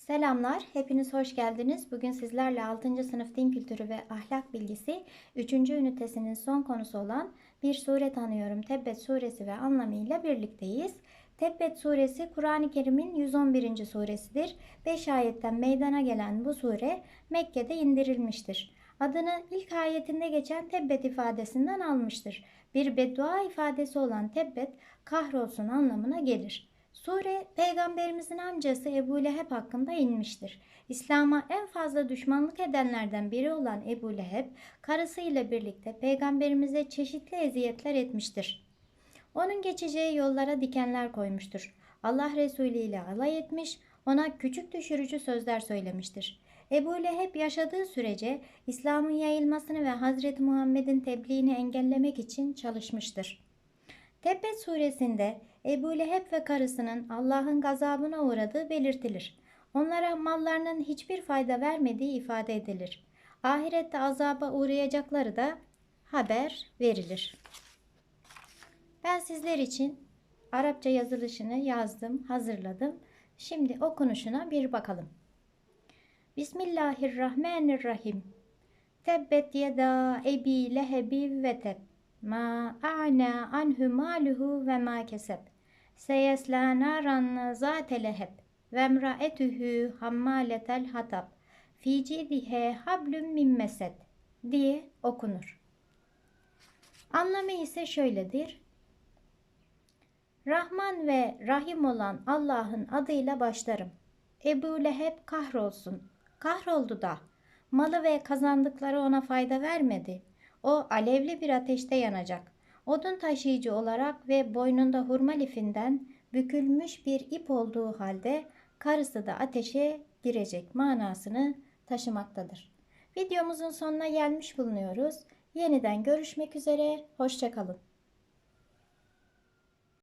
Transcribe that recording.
Selamlar, hepiniz hoş geldiniz. Bugün sizlerle 6. sınıf din kültürü ve ahlak bilgisi 3. ünitesinin son konusu olan bir sure tanıyorum Tebbet suresi ve anlamıyla birlikteyiz. Tebbet suresi Kur'an-ı Kerim'in 111. suresidir. 5 ayetten meydana gelen bu sure Mekke'de indirilmiştir. Adını ilk ayetinde geçen Tebbet ifadesinden almıştır. Bir beddua ifadesi olan Tebbet kahrolsun anlamına gelir. Sure peygamberimizin amcası Ebu Leheb hakkında inmiştir. İslam'a en fazla düşmanlık edenlerden biri olan Ebu Leheb karısıyla birlikte peygamberimize çeşitli eziyetler etmiştir. Onun geçeceği yollara dikenler koymuştur. Allah Resulü ile alay etmiş, ona küçük düşürücü sözler söylemiştir. Ebu Leheb yaşadığı sürece İslam'ın yayılmasını ve Hazreti Muhammed'in tebliğini engellemek için çalışmıştır. Tebbet suresinde Ebu Leheb ve karısının Allah'ın gazabına uğradığı belirtilir. Onlara mallarının hiçbir fayda vermediği ifade edilir. Ahirette azaba uğrayacakları da haber verilir. Ben sizler için Arapça yazılışını yazdım, hazırladım. Şimdi okunuşuna bir bakalım. Bismillahirrahmanirrahim. Tebbet yeda ebi lehebi ve teb. Ma a'na anhu maluhu ve ma keseb. Seyesla naran zate leheb. Ve emraetühü hammaletel hatab. Fi cidihe hablum min mesed diye okunur. Anlamı ise şöyledir. Rahman ve Rahim olan Allah'ın adıyla başlarım. Ebu Leheb kahrolsun. Kahroldu da. Malı ve kazandıkları ona fayda vermedi. O alevli bir ateşte yanacak. Odun taşıyıcı olarak ve boynunda hurma lifinden bükülmüş bir ip olduğu halde karısı da ateşe girecek manasını taşımaktadır. Videomuzun sonuna gelmiş bulunuyoruz. Yeniden görüşmek üzere. Hoşçakalın.